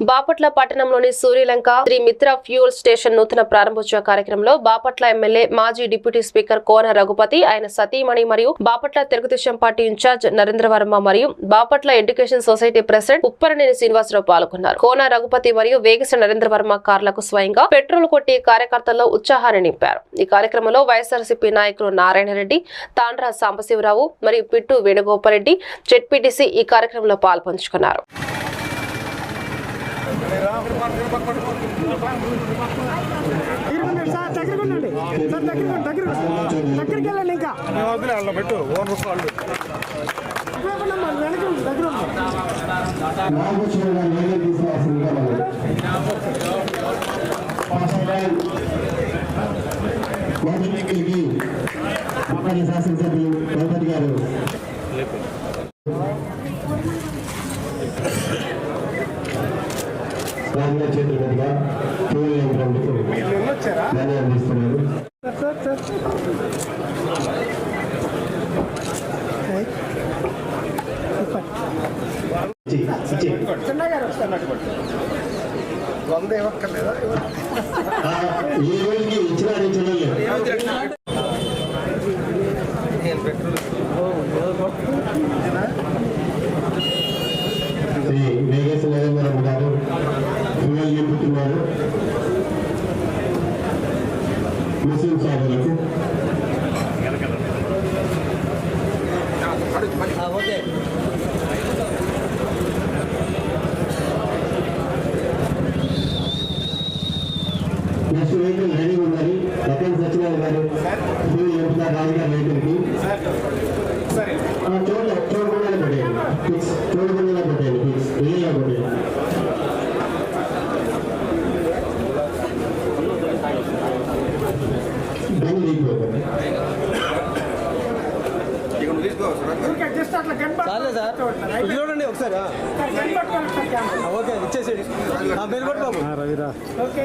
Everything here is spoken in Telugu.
బాపట్ల పట్టణంలోని సూర్యలంక శ్రీ మిత్ర ఫ్యూల్ స్టేషన్ నూతన ప్రారంభోత్సవ కార్యక్రమంలో బాపట్ల ఎమ్మెల్యే మాజీ డిప్యూటీ స్పీకర్ కోన రఘుపతి ఆయన సతీమణి మరియు బాపట్ల తెలుగుదేశం పార్టీ ఇన్ఛార్జ్ నరేంద్ర వర్మ మరియు Bapatla education society president Upparaneni Srinivasarao పాల్గొన్నారు. కోన రఘుపతి మరియు వేగస నరేంద్ర వర్మ కార్లకు స్వయంగా పెట్రోల్ కొట్టి కార్యకర్తల్లో ఉత్సాహాన్ని నింపారు. ఈ కార్యక్రమంలో వైఎస్ఆర్సీపీ నాయకులు నారాయణ రెడ్డి తాండ్రా సాంబశివరావు మరియు పిట్టు వేణుగోపాల్ రెడ్డి జెడ్పీటీసీ ఈ కార్యక్రమంలో పాల్పంచుకున్నారు. దగ్గరకుండండి సార్ దగ్గరకుండండి సార్ దగ్గరకుండి దగ్గర దగ్గరికి వెళ్ళండి ఇంకా. పెట్టు వాళ్ళు. శాసనసభ్యులు గణపతి గారు. రాజుగారి చేతుల మీదుగా పూల యంత్రంకు ధన్యవాదాలు వస్తారు వంద ఇవ్వక్కర్లేదా ఈ రోజుకి ఇచ్చినా చెల్లెలు శ్రీ వేగేశ నరేంద్రరావు గారు ఉన్నారు. ముస్లిం సోదరులకు. నెక్స్ట్ వెహికల్ రెడీ ఉన్నది లక్కన్ సత్యనారాయణ గారు ఎంపీ నింపుతారు రాజుగారి వెహికల్కి చాలే సార్. చూడండి ఒకసారి? ఓకే ఇచ్చేసేయండి. ఆ, బెల్ కొట్టు బాబు. ఓకే.